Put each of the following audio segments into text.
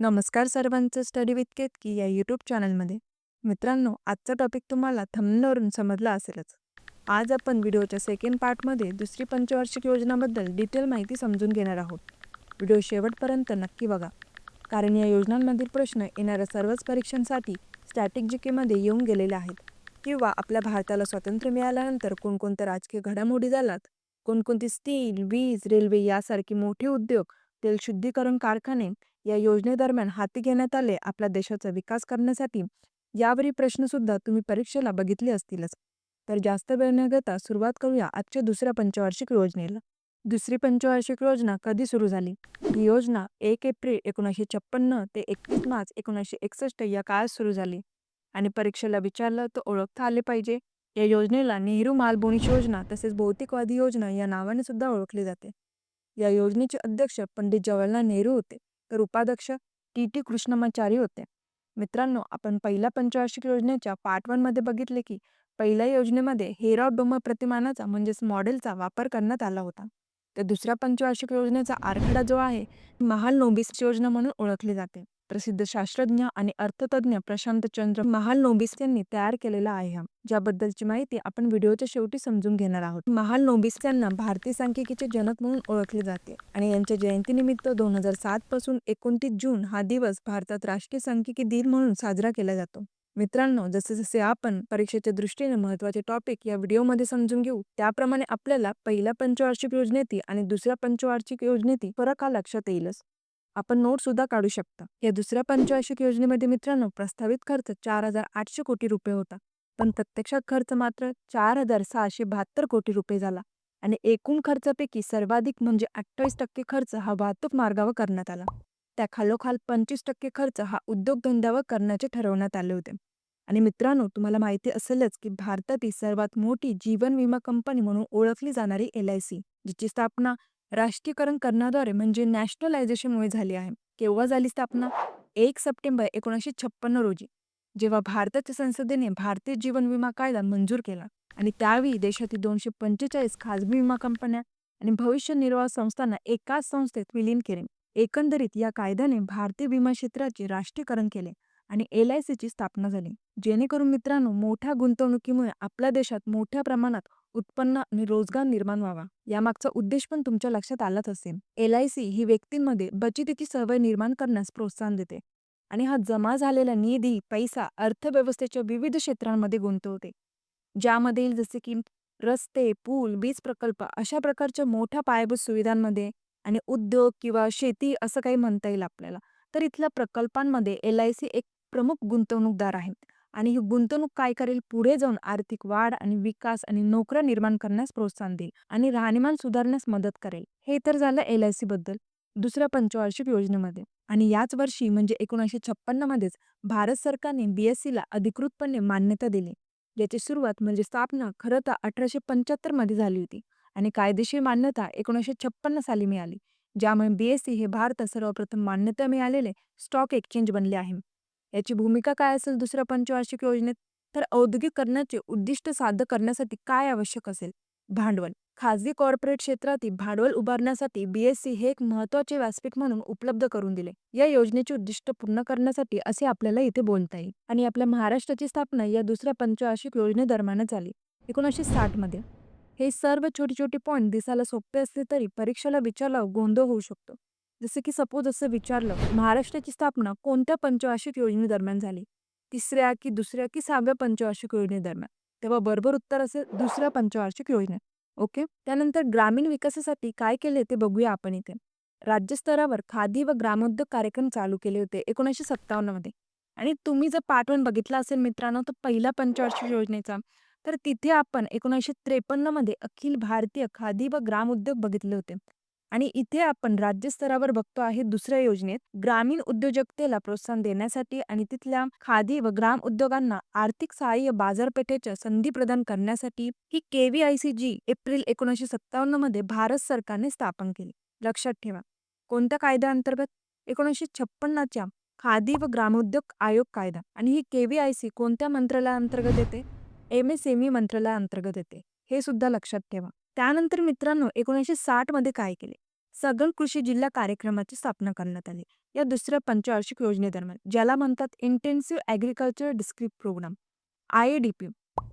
नमस्कार सर्वांचं study with Ketaki या यूट्यूब चॅनलमध्ये. मित्रांनो आजचा टॉपिक तुम्हाला थंबनवरून समजला असेलच. आज आपण व्हिडिओच्या सेकंड पार्टमध्ये दुसरी पंचवार्षिक योजनाबद्दल डिटेल माहिती समजून घेणार आहोत. व्हिडिओ शेवटपर्यंत नक्की बघा. कारण या योजनांमधील प्रश्न येणाऱ्या सर्वच परीक्षांसाठी स्टॅटिक जी केमध्ये येऊन गेलेले आहेत. किंवा आपल्या भारताला स्वातंत्र्य मिळाल्यानंतर कोणकोणत्या राजकीय घडामोडी झाल्यात? कोणकोणती स्टील वीज रेल्वे यासारखी मोठे उद्योग तेल शुद्धीकरण कारखाने या योजनेदरम्यान हाती घेण्यात आले आपल्या देशाचा विकास करण्यासाठी यावरील प्रश्नसुद्धा तुम्ही परीक्षेला बघितले असतीलच. तर जास्त वेळ न घेता सुरुवात करूया आजच्या दुसऱ्या पंचवार्षिक योजनेला. दुसरी पंचवार्षिक योजना कधी सुरू झाली? ही योजना एक एप्रिल एकोणीसशे छप्पन्न ते एकतीस मार्च एकोणीसशे एकसष्ट या काळात सुरू झाली. आणि परीक्षेला विचारलं तर ओळखता आले पाहिजे. या योजनेला नेहरू मालबोणीची योजना तसेच भौतिकवादी योजना या नावाने सुद्धा ओळखली जाते. या योजनेचे अध्यक्ष पंडित जवाहरलाल नेहरू होते. तर उपाध्यक्ष टी. टी. कृष्णमाचारी होते. मित्रांनो आपण पहिल्या पंचवार्षिक योजनेच्या पार्ट वनमध्ये बघितले की पहिल्या योजनेमध्ये हेरा डोम प्रतिमानाचा म्हणजेच मॉडेलचा वापर करण्यात आला होता. तर दुसऱ्या पंचवार्षिक योजनेचा आराखडा जो आहे महाल नोबिस योजना म्हणून ओळखली जाते. प्रसिद्ध शास्त्रज्ञ आणि अर्थतज्ञ प्रशांत चंद्र महाल नोबिस यांनी तयार केलेला आहे ज्याबद्दलची माहिती आपण व्हिडिओच्या शेवटी समजून घेणार आहोत. महाल नोबिस यांना भारतीय सांख्यिकीचे जनक म्हणून ओळखले जाते आणि यांच्या जयंतीनिमित्त दोन हजार सात पासून एकोणतीस जून हा दिवस भारतात राष्ट्रीय सांख्यिकी दिन म्हणून साजरा केला जातो. मित्रांनो जसे जसे आपण परीक्षेच्या दृष्टीने महत्त्वाचे टॉपिक या व्हिडिओमध्ये समजून घेऊ त्याप्रमाणे आपल्याला पहिल्या पंचवार्षिक योजनेतील आणि दुसऱ्या पंचवार्षिक योजनेतील फरक हा लक्षात येईलच. आपण नोट सुद्धा काढू शकता. या दुसऱ्या पंचवार्षिक योजनेमध्ये मित्रांनो प्रस्तावित खर्च चार हजार आठशे कोटी रुपये होता. पण प्रत्यक्षात खर्च मात्र चार हजार सहाशे बहात्तर कोटी रुपये झाला आणि एकूण खर्चापैकी सर्वाधिक म्हणजे अठ्ठावीस टक्के खर्च हा वाहतूक मार्गावर करण्यात आला. त्या खालोखाल पंचवीस टक्के खर्च हा उद्योगधंद्यावर करण्याचे ठरवण्यात आले होते. आणि मित्रांनो तुम्हाला माहिती असेलच की भारतातील सर्वात मोठी जीवन विमा कंपनी म्हणून ओळखली जाणारी एल आय सी जिची स्थापना राष्ट्रीयकरण करण्याद्वारे म्हणजे नॅशनलायझेशनमुळे झाली आहे. केव्हा झाली स्थापना? एक सप्टेंबर एकोणीसशे छप्पन्न रोजी जेव्हा भारताच्या संसदेने भारतीय जीवन विमा कायदा मंजूर केला आणि त्यावेळी देशातील दोनशे पंचेचाळीस खाजगी विमा कंपन्या आणि भविष्य निर्वाह संस्थांना एकाच संस्थेत विलीन केले. एकंदरीत या कायद्याने भारतीय विमा क्षेत्राचे राष्ट्रीयकरण केले. आणि एल आय सीची स्थापना झाली. जेणेकरून मित्रांनो मोठ्या गुंतवणुकीमुळे आपल्या देशात मोठ्या प्रमाणात उत्पन्न आणि रोजगार निर्माण व्हावा. यामागचा उद्देश पण तुमच्या लक्षात आलाच असेल. एल आय सी ही व्यक्तींमध्ये बचतीची सवय निर्माण करण्यास प्रोत्साहन देते आणि हा जमा झालेला निधी पैसा अर्थव्यवस्थेच्या विविध क्षेत्रांमध्ये गुंतवते. ज्यामध्ये जसे की रस्ते पूल वीज प्रकल्प अशा प्रकारच्या मोठ्या पायाभूत सुविधांमध्ये आणि उद्योग किंवा शेती असं काही म्हणता येईल आपल्याला. तर इथल्या प्रकल्पांमध्ये एल आय सी एक प्रमुख गुंतवणूकदार आहेत. आणि ही गुंतवणूक काय करेल? पुढे जाऊन आर्थिक वाढ आणि विकास आणि नोकऱ्या निर्माण करण्यास प्रोत्साहन देईल आणि राहणीमान सुधारण्यास मदत करेल. हे तर झालं एल आय सी बद्दल दुसऱ्या पंचवार्षिक योजनेमध्ये. आणि याच वर्षी म्हणजे एकोणीसशे छप्पन्न मध्येच भारत सरकारने बीएससी ला अधिकृतपणे मान्यता दिली. याची सुरुवात म्हणजे स्थापना खरं तर अठराशे पंच्याहत्तरमध्ये झाली होती आणि कायदेशीर मान्यता एकोणीसशे छप्पन्न साली मिळाली. ज्यामुळे बीएससी हे भारतात सर्वप्रथम मान्यता मिळालेले स्टॉक एक्सचेंज बनले आहे. याची भूमिका काय असेल दुसऱ्या पंचवार्षिक योजनेत? तर औद्योगिकरणाचे उद्दिष्ट साध्य करण्यासाठी काय आवश्यक असेल? भांडवल. खाजगी कॉर्पोरेट क्षेत्रातील भांडवल उभारण्यासाठी बीएससी हे एक महत्त्वाचे व्यासपीठ म्हणून उपलब्ध करून दिले. या योजनेचे उद्दिष्ट पूर्ण करण्यासाठी असे आपल्याला इथे बोलता येईल. आणि आपल्या महाराष्ट्राची स्थापना या दुसऱ्या पंचवार्षिक योजनेदरम्यानच झाली. एकोणीसशे साठमध्ये हे सर्व छोटे छोटे पॉईंट दिसायला सोपे असले तरी परीक्षेला विचारला गोंधळ होऊ शकतो. जसं की सपोज असं विचारलं महाराष्ट्राची स्थापना कोणत्या पंचवार्षिक योजनेदरम्यान झाली? तिसऱ्या की दुसऱ्या की सहाव्या पंचवार्षिक योजनेदरम्यान तेव्हा बरोबर उत्तर असेल दुसऱ्या पंचवार्षिक योजना. ओके? त्यानंतर ग्रामीण विकासासाठी काय केले ते बघूया आपण इथे. राज्यस्तरावर खादी व ग्रामोद्योग कार्यक्रम चालू केले होते एकोणीसशे सत्तावन्नमध्ये. आणि तुम्ही जर पार्ट वन बघितला असेल मित्रांनो तर पहिला पंचवार्षिक योजनेचा तर तिथे आपण एकोणीसशे त्रेपन्नमध्ये अखिल भारतीय खादी व ग्रामोद्योग बघितले होते. आणि इथे आपण राज्यस्तरावर बघतो आहे दुसऱ्या योजनेत ग्रामीण उद्योजकतेला प्रोत्साहन देण्यासाठी आणि तिथल्या खादी व ग्राम उद्योगांना आर्थिक सहाय्य बाजारपेठेच्या संधी प्रदान करण्यासाठी ही केव्हीआयसी जी एप्रिल एकोणीसशे सत्तावन्नमध्ये भारत सरकारने स्थापन केली. लक्षात ठेवा कोणत्या कायद्याअंतर्गत? एकोणीसशे छप्पन्नच्या खादी व ग्रामोद्योग आयोग कायदा आणि ही केव्हीआयसी कोणत्या मंत्रालयाअंतर्गत येते? एम एस एम ई मंत्रालयाअंतर्गत येते. हे सुद्धा लक्षात ठेवा. त्यानंतर मित्रांनो एकोणीसशे साठमध्ये काय केले? सघन कृषी जिल्हा कार्यक्रमाची स्थापना करण्यात आली. या दुसऱ्या पंचवार्षिक योजनेदरम्यान ज्याला म्हणतात intensive agriculture district programme I D P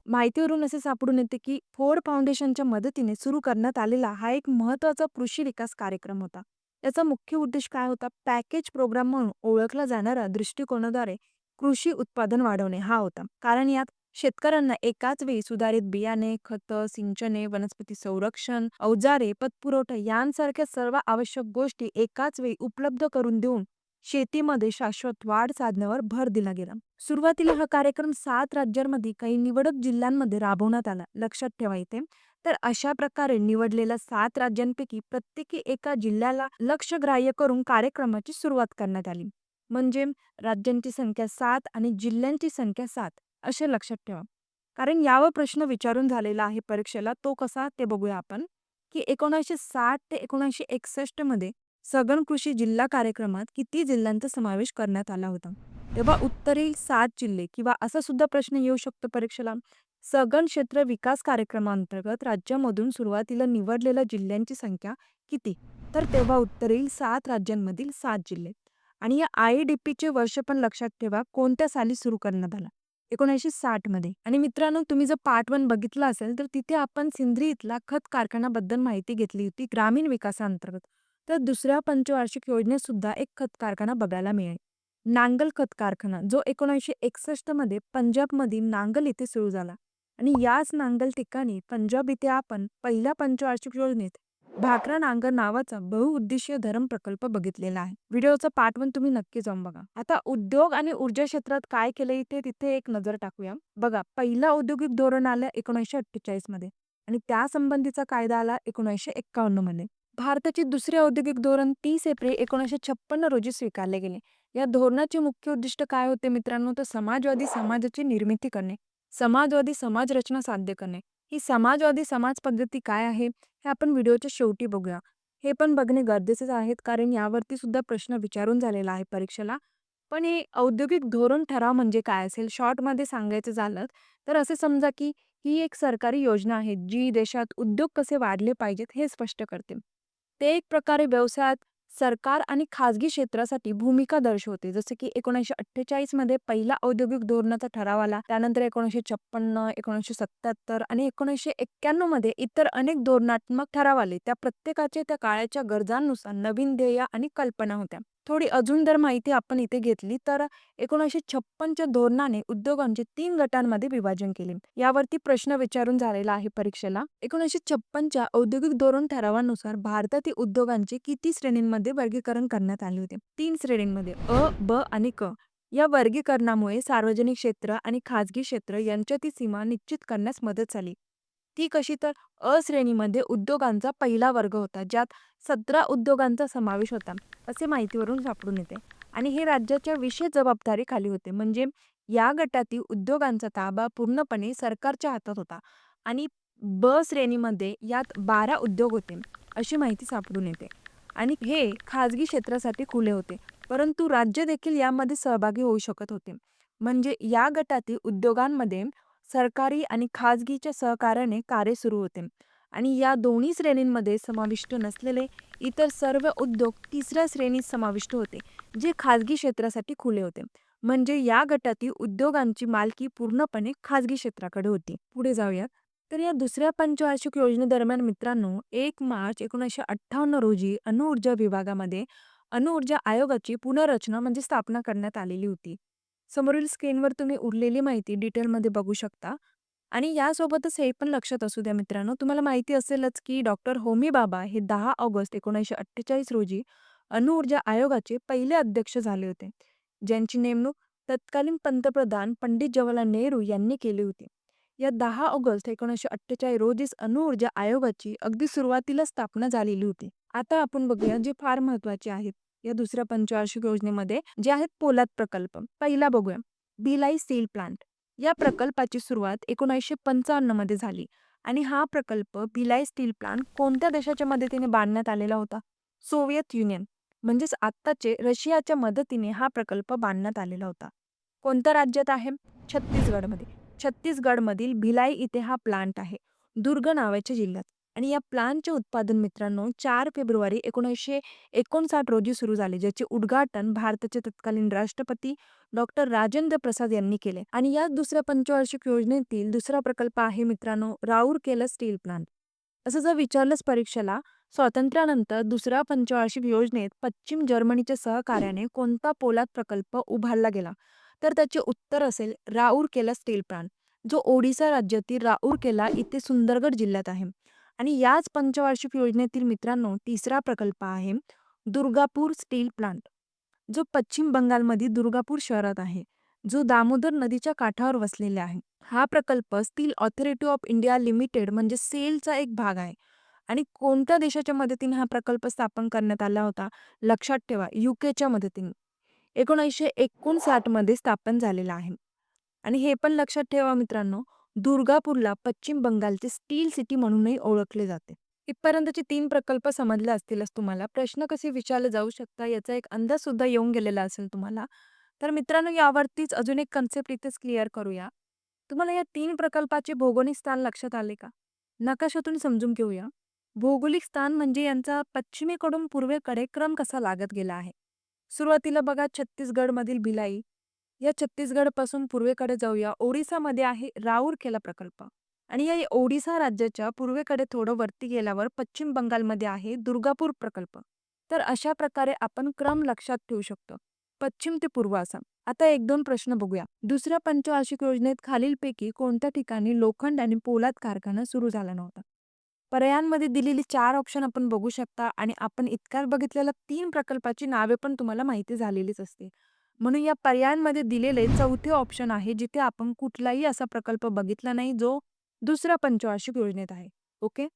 माहितीवरून असे सापडून येते की फोर्ड फाउंडेशनच्या मदतीने सुरू करण्यात आलेला हा एक महत्त्वाचा कृषी विकास कार्यक्रम होता. याचा मुख्य उद्देश काय होता? पॅकेज प्रोग्राम म्हणून ओळखला जाणारा दृष्टिकोनाद्वारे कृषी उत्पादन वाढवणे हा होता. कारण यात शेतकऱ्यांना एकाच वेळी सुधारित बियाणे खतं सिंचने वनस्पती संरक्षण अवजारे पतपुरवठा यांसारख्या सर्व आवश्यक गोष्टी एकाच वेळी उपलब्ध करून देऊन शेतीमध्ये शाश्वत वाढ साधण्यावर भर दिला गेला. सुरुवातीला हा कार्यक्रम सात राज्यांमध्ये काही निवडक जिल्ह्यांमध्ये राबवण्यात आला. लक्षात ठेवा तर अशा प्रकारे निवडलेल्या सात राज्यांपैकी प्रत्येकी एका जिल्ह्याला लक्ष ग्राह्य करून कार्यक्रमाची सुरुवात करण्यात आली. म्हणजे राज्यांची संख्या सात आणि जिल्ह्यांची संख्या सात. असे लक्षात ठेवा. कारण यावर प्रश्न विचारून झालेला आहे परीक्षेला. तो कसा ते बघूया आपण. की एकोणीसशे साठ ते एकोणीसशे एकसष्टमध्ये सघन कृषी जिल्हा कार्यक्रमात किती जिल्ह्यांचा समावेश करण्यात आला होता? तेव्हा उत्तरील सात जिल्हे किंवा असा सुद्धा प्रश्न येऊ शकतो परीक्षेला. सघन क्षेत्र विकास कार्यक्रमांतर्गत राज्यामधून सुरुवातीला निवडलेल्या जिल्ह्यांची संख्या किती? तर तेव्हा उत्तरील सात राज्यांमधील सात जिल्हे. आणि या आय डी पीचे वर्ष पण लक्षात ठेवा. कोणत्या साली सुरू करण्यात आला? एकोणीसशे साठमध्ये आणि मित्रांनो तुम्ही जर पार्ट वन बघितला असेल तर तिथे आपण सिंद्री इथला खत कारखान्याबद्दल माहिती घेतली होती ग्रामीण विकासाअंतर्गत तर दुसऱ्या पंचवार्षिक योजनेत सुद्धा एक खत कारखाना बघायला मिळेल. नांगल खत कारखाना जो एकोणीसशे एकसष्टमध्ये पंजाबमधील नांगल इथे सुरू झाला. आणि याच नांगल ठिकाणी पंजाब इथे आपण पहिल्या पंचवार्षिक योजनेत भाकरा नांगर नावाचा बहुउद्देशीय धरम प्रकल्प बघितलेला आहे. व्हिडिओचा पार्ट वन तुम्ही नक्की जाऊन बघा. आता उद्योग आणि ऊर्जा क्षेत्रात काय केलं इथे तिथे एक नजर टाकूया. बघा पहिला औद्योगिक धोरण आलं एकोणीसशे अठ्ठेचाळीसमध्ये आणि त्या संबंधीचा कायदा आला एकोणीसशे एक्कावन्नमध्ये. भारताचे दुसरे औद्योगिक धोरण तीस एप्रिल एकोणीसशे छप्पन्न रोजी स्वीकारले गेले. या धोरणाचे मुख्य उद्दिष्ट काय होते मित्रांनो? तर समाजवादी समाजाची निर्मिती करणे समाजवादी समाज रचना साध्य करणे. ही समाजवादी समाज पद्धती काय आहे हे आपण व्हिडिओच्या शेवटी बघूया. हे पण बघणे गरजेचेच आहेत कारण यावरती सुद्धा प्रश्न विचारून झालेला आहे परीक्षेला. पण हे औद्योगिक धोरण ठराव म्हणजे काय असेल? शॉर्टमध्ये सांगायचं झालं तर असे समजा की ही एक सरकारी योजना आहे जी देशात उद्योग कसे वाढले पाहिजेत हे स्पष्ट करते. ते एक प्रकारे व्यवसायात सरकार आणि खाजगी क्षेत्रासाठी भूमिका दर्शवते. जसे की एकोणीसशे अठ्ठेचाळीसमध्ये पहिला औद्योगिक धोरणाचा ठराव आला. त्यानंतर एकोणीसशे छप्पन्न एकोणीसशे सत्याहत्तर आणि एकोणीसशे एक्क्याण्णवमध्ये इतर अनेक धोरणात्मक ठराव आले. त्या प्रत्येकाचे त्या काळाच्या गरजांनुसार नवीन ध्येय आणि कल्पना होत्या. थोडी अजून जर माहिती आपण इथे घेतली तर एकोणीसशे छप्पनच्या धोरणाने उद्योगांचे तीन गटांमध्ये विभाजन केले. यावरती प्रश्न विचारून झालेला आहे परीक्षेला. एकोणीसशे छप्पनच्या औद्योगिक धोरण ठरावानुसार भारतातील उद्योगांचे किती श्रेणींमध्ये वर्गीकरण करण्यात आले होते? तीन श्रेणींमध्ये अ ब आणि क. या वर्गीकरणामुळे सार्वजनिक क्षेत्र आणि खाजगी क्षेत्र यांच्यातील सीमा निश्चित करण्यास मदत झाली. ती कशी तर अ श्रेणीमध्ये उद्योगांचा पहिला वर्ग होता ज्यात सतरा उद्योगांचा समावेश होता असे माहितीवरून सापडून येते. आणि हे राज्याच्या विशेष जबाबदारीखाली होते म्हणजे या गटातील उद्योगांचा ताबा पूर्णपणे सरकारच्या हातात होता. आणि ब श्रेणीमध्ये यात बारा उद्योग होते अशी माहिती सापडून येते. आणि हे खाजगी क्षेत्रासाठी खुले होते परंतु राज्य देखील यामध्ये सहभागी होऊ शकत होते. म्हणजे या गटातील उद्योगांमध्ये सरकारी आणि खाजगीच्या सहकार्याने कार्य सुरू होते. आणि या दोन्ही श्रेणींमध्ये समाविष्ट नसलेले इतर सर्व उद्योग तिसऱ्या श्रेणीत समाविष्ट होते जे खाजगी क्षेत्रासाठी खुले होते. म्हणजे या गटातील उद्योगांची मालकी पूर्णपणे खाजगी क्षेत्राकडे होती. पुढे जाऊयात. तर या दुसऱ्या पंचवार्षिक योजनेदरम्यान मित्रांनो एक मार्च एकोणीसशे अठ्ठावन्न रोजी अणुऊर्जा विभागामध्ये अणुऊर्जा आयोगाची पुनर्रचना म्हणजे स्थापना करण्यात आलेली होती. समोरील स्क्रीनवर तुम्ही उरलेली माहिती डिटेलमध्ये बघू शकता. आणि यासोबतच हे पण लक्षात असू द्या मित्रांनो तुम्हाला माहिती असेलच की डॉक्टर होमी बाबा हे दहा ऑगस्ट एकोणीसशे अठ्ठेचाळीस रोजी अणुऊर्जा आयोगाचे पहिले अध्यक्ष झाले होते. ज्यांची नेमणूक तत्कालीन पंतप्रधान पंडित जवाहरलाल नेहरू यांनी केली होती. या दहा ऑगस्ट एकोणीसशे अठ्ठेचाळीस रोजीच अणुऊर्जा आयोगाची अगदी सुरुवातीला स्थापना झालेली होती. आता आपण बघूया जे फार महत्त्वाचे आहेत. या दुसऱ्या पंचवार्षिक योजनेमध्ये जे आहेत पोलाद प्रकल्प. पहिला बघूया. Bhilai steel plant. या प्रकल्पाची सुरुवात एकोणीसशे पंचावन्नमध्ये झाली आणि हा प्रकल्प भिलाई स्टील प्लांट कोणत्या देशाच्या मदतीने बांधण्यात आलेला होता? सोव्हिएत युनियन म्हणजेच आत्ताचे रशियाच्या मदतीने हा प्रकल्प बांधण्यात आलेला होता. कोणत्या राज्यात आहे? छत्तीसगडमध्ये. छत्तीसगडमधील भिलाई इथे हा प्लांट आहे. दुर्ग नावाच्या जिल्ह्यात. आणि या प्लानचे उत्पादन मित्रांनो चार फेब्रुवारी एकोणीसशे एकोणसाठ रोजी सुरू झाले ज्याचे उद्घाटन भारताचे तत्कालीन राष्ट्रपती डॉक्टर राजेंद्र प्रसाद यांनी केले. आणि या दुसऱ्या पंचवार्षिक योजनेतील दुसरा प्रकल्प आहे मित्रांनो राऊरकेला स्टील प्लांट. असं जर विचारलंच परीक्षेला स्वातंत्र्यानंतर दुसऱ्या पंचवार्षिक योजनेत पश्चिम जर्मनीच्या सहकार्याने कोणता पोलाद प्रकल्प उभारला गेला? तर त्याचे उत्तर असेल राऊरकेला स्टील प्लांट जो ओडिसा राज्यातील राऊरकेला इथे सुंदरगड जिल्ह्यात आहे. आणि याच पंचवार्षिक योजनेतील मित्रांनो तिसरा प्रकल्प आहे दुर्गापूर स्टील प्लांट. जो पश्चिम बंगालमध्ये दुर्गापूर शहरात आहे. जो दामोदर नदीच्या काठावर वसलेला आहे. हा प्रकल्प steel authority of India limited म्हणजे सेलचा एक भाग आहे. आणि कोणत्या देशाच्या मदतीने हा प्रकल्प स्थापन करण्यात आला होता? लक्षात ठेवा युकेच्या मदतीने. एकोणीसशे एकोणसाठमध्ये स्थापन झालेला आहे. आणि हे पण लक्षात ठेवा मित्रांनो दुर्गापूरला पश्चिम बंगालचे स्टील सिटी म्हणूनही ओळखले जाते. इथपर्यंतचे तीन प्रकल्प समजले असतीलच तुम्हाला. प्रश्न कसे विचारले जाऊ शकता याचा एक अंदाज सुद्धा येऊन गेलेला असेल तुम्हाला. तर मित्रांनो यावरतीच अजून एक कन्सेप्ट इथेच क्लिअर करूया. तुम्हाला या तीन प्रकल्पाचे भौगोलिक स्थान लक्षात आले का? नकाशातून समजून घेऊया. भौगोलिक स्थान म्हणजे यांचा पश्चिमेकडून पूर्वेकडे क्रम कसा लागत गेला आहे? सुरुवातीला बघा छत्तीसगडमधील भिलाई या छत्तीसगडपासून पूर्वेकडे जाऊया. ओडिसामध्ये आहे राऊरकेला प्रकल्प. आणि या ओडिसा राज्याच्या पूर्वेकडे थोडं वरती गेल्यावर पश्चिम बंगालमध्ये आहे दुर्गापूर प्रकल्प. तर अशा प्रकारे आपण क्रम लक्षात ठेवू शकतो. पश्चिम ते पूर्व आसाम. आता एक दोन प्रश्न बघूया. दुसऱ्या पंचवार्षिक योजनेत खालीलपैकी कोणत्या ठिकाणी लोखंड आणि पोलाद कारखाना सुरू झाला नव्हता? पर्यायांमध्ये दिलेली चार ऑप्शन आपण बघू शकता आणि आपण इतक्यात बघितलेल्या तीन प्रकल्पाची नावे पण तुम्हाला माहिती झालेलीच असते म्हणून या पर्यायांमध्ये दिलेले चौथे ऑप्शन आहे जिथे आपण कुठलाही असा प्रकल्प बघितला नाही जो दुसऱ्या पंचवार्षिक योजनेत आहे. ओके?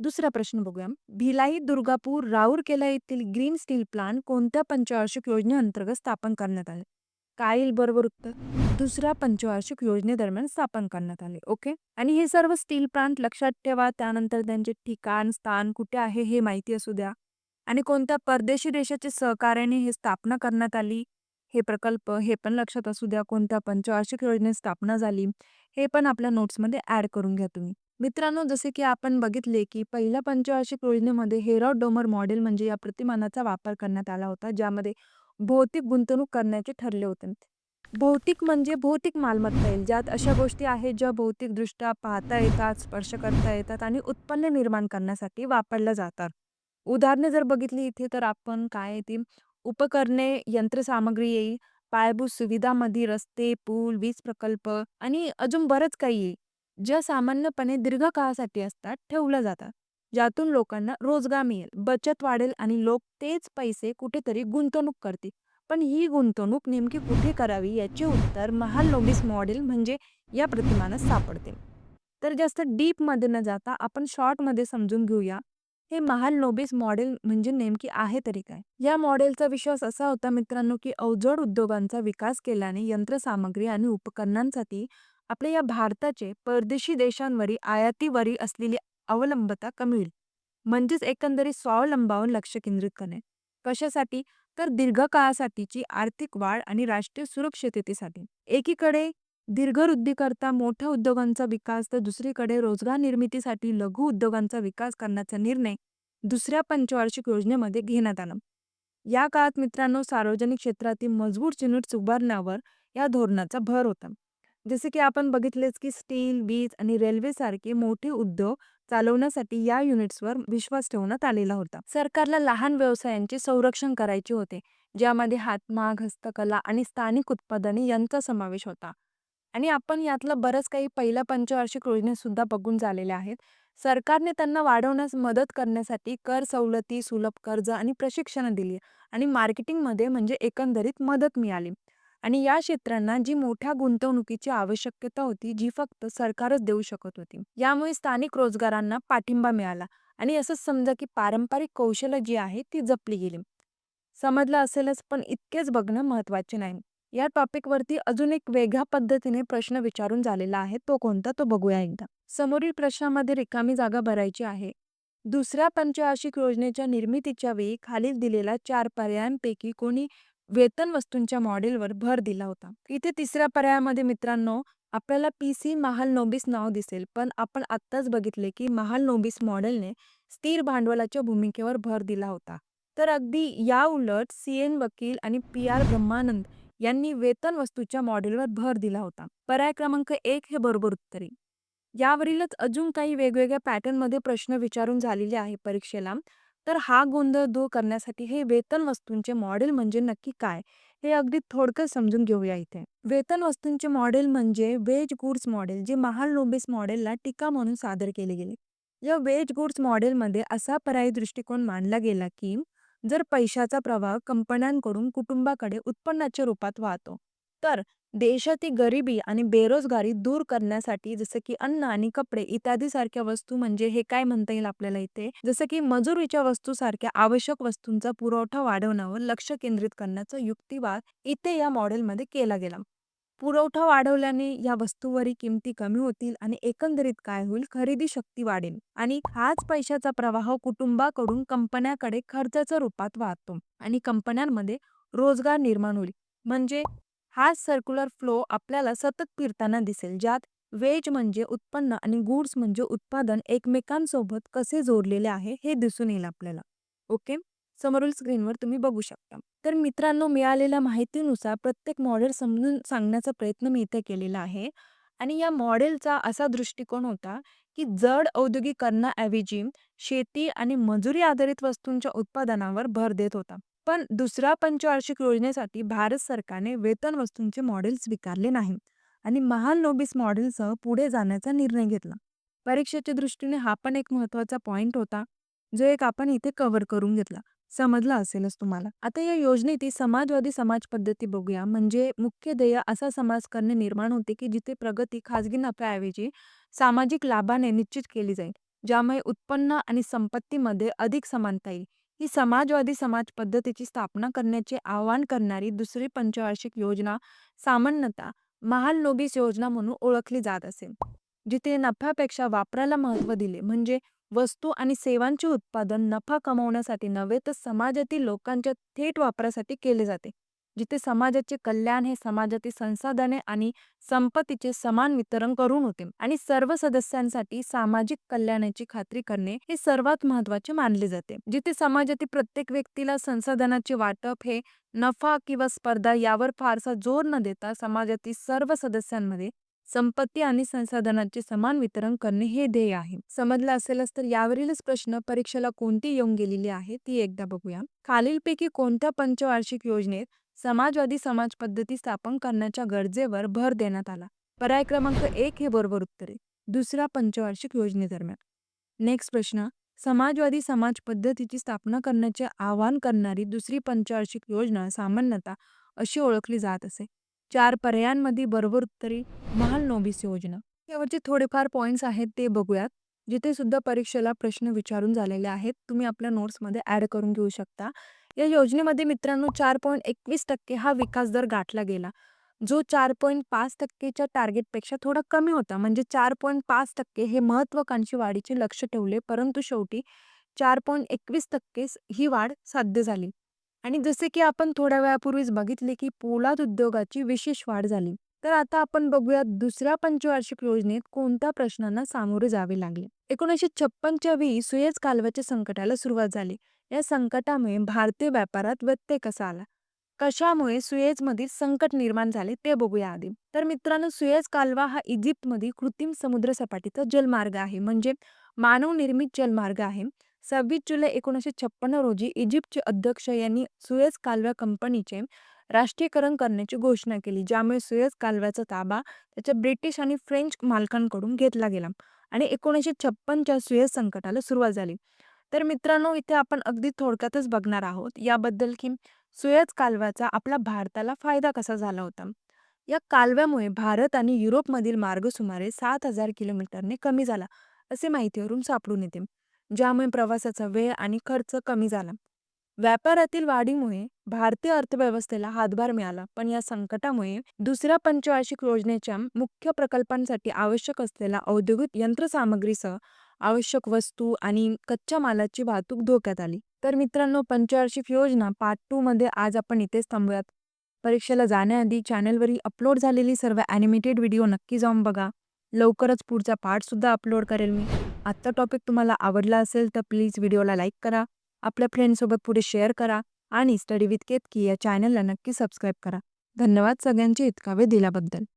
दुसरा प्रश्न बघूया. भिलाई दुर्गापूर राऊरकेला येथील ग्रीन स्टील प्लांट कोणत्या पंचवार्षिक योजनेअंतर्गत स्थापन करण्यात आले? काय येईल बरोबर उत्तर? दुसऱ्या पंचवार्षिक योजनेदरम्यान स्थापन करण्यात आले. ओके? आणि हे सर्व स्टील प्लांट लक्षात ठेवा त्यानंतर त्यांचे ठिकाण स्थान कुठे आहे हे माहिती असू द्या. आणि कोणत्या परदेशी देशाच्या सहकार्याने हे स्थापना करण्यात आली? हे प्रकल्प हे पण लक्षात असू द्या कोणत्या पंचवार्षिक योजनेत स्थापना झाली हे पण आपल्या नोट्समध्ये ॲड करून घ्या तुम्ही. मित्रांनो जसे की आपण बघितले की पहिल्या पंचवार्षिक योजनेमध्ये हेरॉड डोमर मॉडेल म्हणजे या प्रतिमानाचा वापर करण्यात आला होता ज्यामध्ये भौतिक गुंतवणूक करण्याचे ठरले होते. भौतिक म्हणजे भौतिक मालमत्ता येईल ज्यात अशा गोष्टी आहेत ज्या भौतिकदृष्ट्या पाहता येतात स्पर्श करता येतात आणि उत्पन्न निर्माण करण्यासाठी वापरल्या जातात. उदाहरणे जर बघितली इथे तर आपण काय ती उपकरणे यंत्रसामग्री येईल पायाभूत सुविधामध्ये रस्ते पूल वीज प्रकल्प आणि अजून बरंच काही येईल ज्या सामान्यपणे दीर्घकाळासाठी असतात ठेवल्या जातात. ज्यातून लोकांना रोजगार मिळेल बचत वाढेल आणि लोक तेच पैसे कुठेतरी गुंतवणूक करतील. पण ही गुंतवणूक नेमकी कुठे करावी याचे उत्तर महालनोबिस मॉडेल म्हणजे या प्रतिमानात सापडते. तर जास्त डीपमध्ये न जाता आपण शॉर्टमध्ये समजून घेऊया. हे महाल नोबिस मॉडेल म्हणजे नेमकी आहे तरी काय? या मॉडेलचा विश्वास असा होता मित्रांनो की अवजड उद्योगांचा विकास केल्याने यंत्रसामग्री आणि उपकरणांसाठी आपल्या या भारताचे परदेशी देशांवरील आयातीवरील असलेली अवलंबता कमी होईल. म्हणजेच एकंदरीत स्वावलंबावर लक्ष केंद्रित करणे. कशासाठी? तर दीर्घकाळासाठीची आर्थिक वाढ आणि राष्ट्रीय सुरक्षिततेसाठी. एकीकडे दीर्घवृद्धीकरता मोठ्या उद्योगांचा विकास तर दुसरीकडे रोजगार निर्मितीसाठी लघु उद्योगांचा विकास करण्याचा निर्णय दुसऱ्या पंचवार्षिक योजनेमध्ये घेण्यात आला. या काळात मित्रांनो सार्वजनिक क्षेत्रातील मजबूत युनिट्स उभारण्यावर या धोरणाचा भर होता. जसे की आपण बघितलेच की स्टील वीज आणि रेल्वे सारखे मोठे उद्योग चालवण्यासाठी या युनिट्सवर विश्वास ठेवण्यात आलेला होता. सरकारला लहान व्यवसायांचे संरक्षण करायचे होते ज्यामध्ये हातमाग हस्तकला आणि स्थानिक उत्पादने यांचा समावेश होता. आणि आपण यातलं बरंच काही पहिल्या पंचवार्षिक योजनेसुद्धा बघून झालेल्या आहेत. सरकारने त्यांना वाढवण्यास मदत करण्यासाठी कर सवलती सुलभ कर्ज आणि प्रशिक्षण दिली आणि मार्केटिंगमध्ये म्हणजे एकंदरीत मदत मिळाली. आणि या क्षेत्रांना जी मोठ्या गुंतवणुकीची आवश्यकता होती जी फक्त सरकारच देऊ शकत होती यामुळे स्थानिक रोजगारांना पाठिंबा मिळाला आणि असंच समजा की पारंपरिक कौशल्य जी आहे ती जपली गेली. समजलं असेलच पण इतकेच बघणं महत्त्वाचे नाही. या टॉपिकवरती अजून एक वेगळ्या पद्धतीने प्रश्न विचारून झालेला आहे. तो कोणता? तो बघूया एकदा. समोरील प्रश्नामध्ये रिकामी जागा भरायची आहे. दुसऱ्या पंचवार्षिक योजनेच्या निर्मितीच्या वेळी खालील दिलेल्या चार पर्यायांपैकी कोणी वेतन वस्तूंच्या मॉडेलवर भर दिला होता. इथे तिसऱ्या पर्यायामध्ये मित्रांनो आपल्याला पी सी महाल नोबिस नाव दिसेल पण आपण आत्ताच बघितले की महाल नोबिस मॉडेलने स्थिर भांडवलाच्या भूमिकेवर भर दिला होता. तर अगदी या उलट सी एन वकील आणि पी आर ब्रह्मानंद यांनी वेतन वस्तूच्या मॉडेलवर भर दिला होता. पर्याय क्रमांक एक हे बरोबर उत्तरे यावरीलच अजून काही वेगवेगळ्या पॅटर्नमध्ये प्रश्न विचारून झालेले आहे परीक्षेला. तर हा गोंधळ दूर करण्यासाठी हे वेतन वस्तूंचे मॉडेल म्हणजे नक्की काय? हे अगदी थोडक्यात समजून घेऊया इथे. वेतन वस्तूंचे मॉडेल म्हणजे वेज गुड्स मॉडेल जे महाल नोबिस मॉडेलला टीका म्हणून सादर केले गेले. या वेज गुड्स मॉडेलमध्ये असा पर्यायी दृष्टिकोन मानला गेला की जर पैशाचा प्रवाह कंपन्यांकडून कुटुंबाकडे उत्पन्नाच्या रूपात वाहतो तर देशातील गरिबी आणि बेरोजगारी दूर करण्यासाठी जसं की अन्न आणि कपडे इत्यादी सारख्या वस्तू म्हणजे हे काय म्हणता येईल आपल्याला इथे? जसं की मजुरीच्या वस्तू सारख्या आवश्यक वस्तूंचा पुरवठा वाढवण्यावर लक्ष केंद्रित करण्याचा युक्तिवाद इथे या मॉडेलमध्ये केला गेला. पुरवठा वाढवल्याने या वस्तूवरील किमती कमी होतील आणि एकंदरीत काय होईल? खरेदी शक्ती वाढेल आणि हाच पैशाचा प्रवाह कुटुंबाकडून कंपन्याकडे खर्चाच्या रूपात वाहतो आणि कंपन्यांमध्ये रोजगार निर्माण होईल. म्हणजे हाच सर्क्युलर फ्लो आपल्याला सतत फिरताना दिसेल ज्यात वेज म्हणजे उत्पन्न आणि गुड्स म्हणजे उत्पादन एकमेकांसोबत कसे जोडलेले आहे हे दिसून येईल आपल्याला. ओके? समोरील स्क्रीनवर तुम्ही बघू शकता. तर मित्रांनो मिळालेल्या माहितीनुसार प्रत्येक मॉडेल समजून सांगण्याचा प्रयत्न मी इथे केलेला आहे. आणि या मॉडेलचा असा दृष्टिकोन होता की जड औद्योगिकरणाऐवजी शेती आणि मजुरी आधारित वस्तूंच्या उत्पादनावर भर देत होता. पण दुसऱ्या पंचवार्षिक योजनेसाठी भारत सरकारने वेतन वस्तूंचे मॉडेल स्वीकारले नाही आणि महान नोबिस मॉडेलसह पुढे जाण्याचा निर्णय घेतला. परीक्षेच्या दृष्टीने हा पण एक महत्त्वाचा पॉईंट होता जो एक आपण इथे कव्हर करून घेतला. समजला असेलच तुम्हाला. आता या योजनेतील समाजवादी समाज पद्धती बघूया. म्हणजे मुख्य ध्येय असा समाज करणे निर्माण होते की जिथे प्रगती खाजगी नफ्याऐवजी सामाजिक लाभाने निश्चित केली जाईल ज्यामुळे उत्पन्न आणि संपत्तीमध्ये अधिक समानता येईल. ही समाजवादी समाज पद्धतीची स्थापना करण्याचे आवाहन करणारी दुसरी पंचवार्षिक योजना सामान्यतः महाल नोबिस योजना म्हणून ओळखली जात असेल जिथे नफ्यापेक्षा वापराला महत्त्व दिले. म्हणजे वस्तू आणि सेवांचे उत्पादन नफा कमवण्यासाठी नव्हे तर समाजातील लोकांच्या थेट वापरासाठी केले जाते जिथे समाजाचे कल्याण हे समाजातील संसाधने आणि संपत्तीचे समान वितरण करून होते आणि सर्व सदस्यांसाठी सामाजिक कल्याणाची खात्री करणे हे सर्वात महत्त्वाचे मानले जाते जिथे समाजातील प्रत्येक व्यक्तीला संसाधनाचे वाटप हे नफा किंवा स्पर्धा यावर फारसा जोर न देता समाजातील सर्व सदस्यांमध्ये संपत्ती आणि संसाधनांचे समान वितरण करणे हे ध्येय आहे. समजलं असेलच तर यावरीलच प्रश्न परीक्षेला कोणती येऊन गेलेली आहे ती एकदा बघूया. खालीलपैकी कोणत्या पंचवार्षिक योजनेत समाजवादी समाज पद्धती स्थापन करण्याच्या गरजेवर भर देण्यात आला? पर्याय क्रमांक एक हे बरोबर उत्तरे दुसऱ्या पंचवार्षिक योजनेदरम्यान. नेक्स्ट प्रश्न. समाजवादी समाज पद्धतीची स्थापना करण्याचे आवाहन करणारी दुसरी पंचवार्षिक योजना सामान्यतः अशी ओळखली जात असे. चार पर्यायांमध्ये बरोबर उत्तरी महाल नोबिस योजना. यावरचे थोडेफार पॉईंट्स आहेत ते बघूयात. जिथे सुद्धा परीक्षेला प्रश्न विचारून झालेले आहेत. तुम्ही आपल्या नोट्समध्ये ॲड करून घेऊ शकता. या योजनेमध्ये मित्रांनो चार पॉईंट एकवीस टक्के हा विकास दर गाठला गेला. जो चार पॉईंट पाच टक्केच्या टार्गेटपेक्षा थोडा कमी होता. म्हणजे चार पॉईंट पाच टक्के हे महत्त्वाकांक्षी वाढीचे लक्ष ठेवले. परंतु शेवटी चार पॉईंट एकवीस टक्के ही वाढ साध्य झाली. आणि जसे की आपण थोड्या वेळापूर्वीच बघितले की पोलाद उद्योगाची विशेष वाढ झाली. तर आता आपण बघूया दुसऱ्या पंचवार्षिक योजनेत कोणत्या प्रश्नांना सामोरे जावे लागले? एकोणीसशे छप्पनच्या वेळी सुएज कालव्याच्या संकटाला सुरुवात झाली. या संकटामुळे भारतीय व्यापारात व्यत्यय कसा आला? कशामुळे सुएझमधील संकट निर्माण झाले ते बघूया आधी. तर मित्रांनो सुएज कालवा हा इजिप्तमधील कृत्रिम समुद्र सपाटीचा जलमार्ग आहे. म्हणजे मानव निर्मित जलमार्ग आहे. सव्वीस जुलै एकोणीसशे छप्पन्न रोजी इजिप्तचे अध्यक्ष यांनी सुएज कालव्या कंपनीचे राष्ट्रीयकरण करण्याची घोषणा केली ज्यामुळे सुएज कालव्याचा ताबा त्याच्या ब्रिटिश आणि फ्रेंच मालकांकडून घेतला गेला आणि एकोणीसशे छप्पनच्या सुएज संकटाला सुरुवात झाली. तर मित्रांनो इथे आपण अगदी थोडक्यातच बघणार आहोत याबद्दल की सुएज कालव्याचा आपला भारताला फायदा कसा झाला होता. या कालव्यामुळे भारत आणि युरोपमधील मार्ग सुमारे सात हजार किलोमीटरने कमी झाला असे माहितीवरून सापडून येते. ज्यामुळे प्रवासाचा वेळ आणि खर्च कमी झाला. व्यापारातील वाढीमुळे भारतीय अर्थव्यवस्थेला हातभार मिळाला पण या संकटामुळे दुसऱ्या पंचवार्षिक योजनेच्या मुख्य प्रकल्पांसाठी आवश्यक असलेल्या औद्योगिक यंत्रसामग्रीसह आवश्यक वस्तू आणि कच्च्या मालाची वाहतूक धोक्यात आली. तर मित्रांनो पंचवार्षिक योजना पार्ट टू मध्ये आज आपण इथेच थांबूयात. परीक्षेला जाण्याआधी चॅनलवरील अपलोड झालेली सर्व ॲनिमेटेड व्हिडिओ नक्की जाऊन बघा. लवकरच पुढचा पार्टसुद्धा अपलोड करेल मी. आजचा टॉपिक तुम्हाला आवडला असेल तर प्लीज व्हिडिओला लाईक करा आपल्या फ्रेंडसोबत पुढे शेअर करा आणि स्टडी विथ केतकी या चॅनलला नक्की सबस्क्राईब करा. धन्यवाद सगळ्यांचे इतका वेळ दिल्याबद्दल.